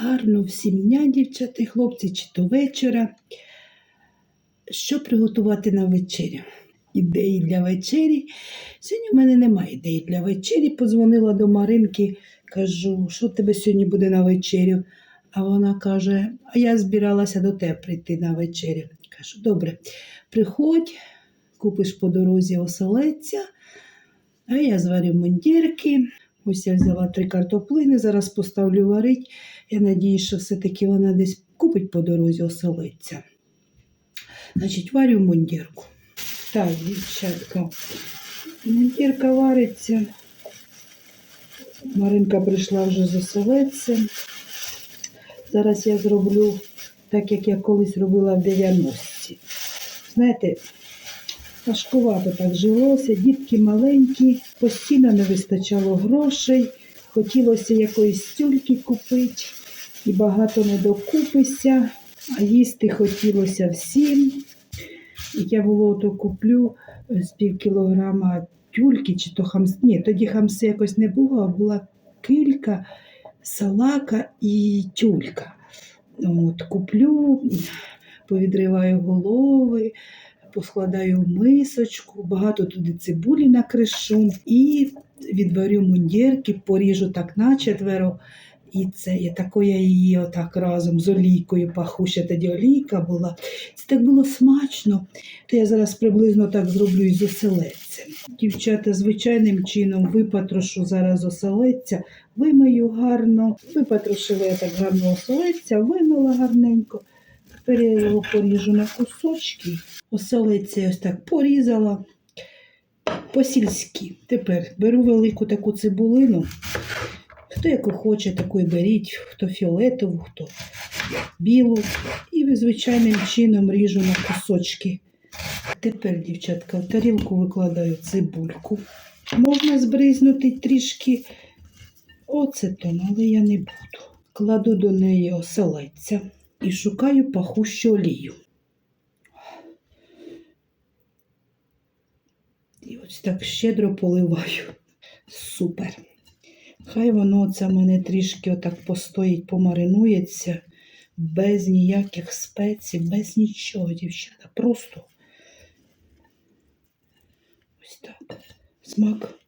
Гарно всім дня, дівчата і хлопці, чи то вечора. Що приготувати на вечерю? Ідеї для вечері. Сьогодні в мене немає ідеї для вечері. Позвонила до Маринки, кажу, що тебе сьогодні буде на вечерю? А вона каже: А я збиралася до тебе прийти на вечерю. Кажу, добре, приходь, купиш по дорозі оселедця, а я зварю мундірки. Ось я взяла три картоплини, зараз поставлю варить. Я надію, що все-таки вона десь купить по дорозі оселедця. Значить, варю мундірку. Так, дівчатка, мундірка вариться. Маринка прийшла вже з оселедцем. Зараз я зроблю так, як я колись робила в 90-ті. Знаєте, важкувато так жилося, дітки маленькі, постійно не вистачало грошей, хотілося якоїсь тюльки купити і багато не докупися, а їсти хотілося всім. Я було куплю з пів кілограма тюльки, чи то хамс. Ні, тоді хамси якось не було, а була килька, салака і тюлька. От, куплю, повідриваю голови, поскладаю мисочку, багато туди цибулі накришу і відварю мундірки, поріжу так на четверо. І це і тако я її отак разом з олійкою пахуща тоді олійка була. Це так було смачно. То я зараз приблизно так зроблю і з оселедцем. Дівчата, звичайним чином випатрошу зараз оселедця, вимию гарно. Випатрошила я так гарно оселедця, вимила гарненько. Тепер я його поріжу на кусочки. Оселедця ось так порізала по-сільськи. Тепер беру велику таку цибулину. Хто яку хоче, таку і беріть, хто фіолетову, хто білу. І звичайним чином ріжу на кусочки. Тепер, дівчатка, в тарілку викладаю цибульку. Можна збризнути трішки оцетом, але я не буду. Кладу до неї оселедця і шукаю пахущу олію. І ось так щедро поливаю. Супер. Хай воно це мене трішки отак постоїть, помаринується, без ніяких спецій, без нічого, дівчата. Просто ось так. Смак.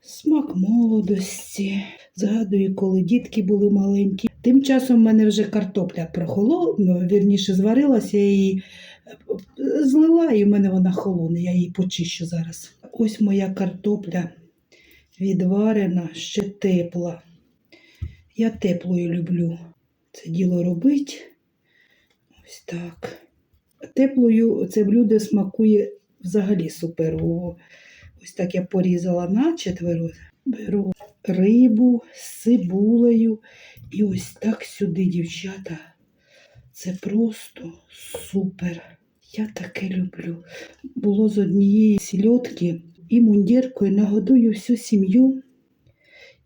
Смак молодості. Згадую, коли дітки були маленькі. Тим часом в мене вже картопля прохолола, вірніше зварилася, я її е, злила, і в мене вона холоне, я її почищу зараз. Ось моя картопля відварена, ще тепла. Я теплою люблю це діло робити. Ось так. Теплою це блюдо смакує взагалі суперово. Ось так я порізала на четверо, беру рибу з цибулею. І ось так сюди, дівчата. Це просто супер. Я таке люблю. Було з однієї сільотки і мундіркою нагодую всю сім'ю.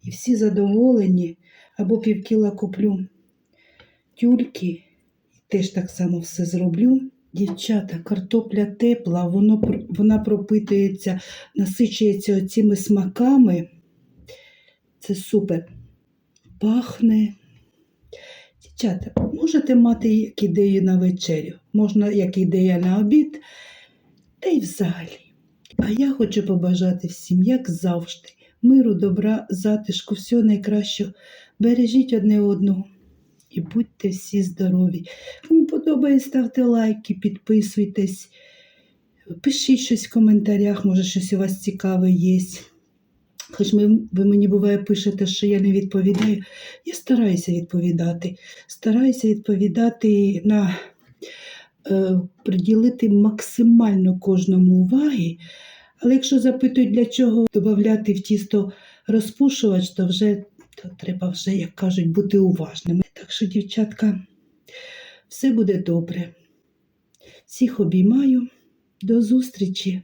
І всі задоволені, або півкіла куплю тюльки, теж так само все зроблю. Дівчата, картопля тепла, воно, вона пропитується, насичується оціми смаками. Це супер. Пахне. Дівчата, можете мати як ідею на вечерю, можна як ідея на обід, та й взагалі. А я хочу побажати всім, як завжди, миру, добра, затишку, всього найкращого. Бережіть одне одного і будьте всі здорові. Подобається, ставте лайки, підписуйтесь, пишіть щось в коментарях, може щось у вас цікаве є. Хоч ми, ви мені буває пишете, що я не відповідаю. Я стараюся відповідати. Стараюся відповідати на е, приділити максимально кожному уваги. Але якщо запитують, для чого додати в тісто розпушувач, то вже то треба вже, як кажуть, бути уважними. Так що, дівчатка, все буде добре. Всіх обіймаю. До зустрічі!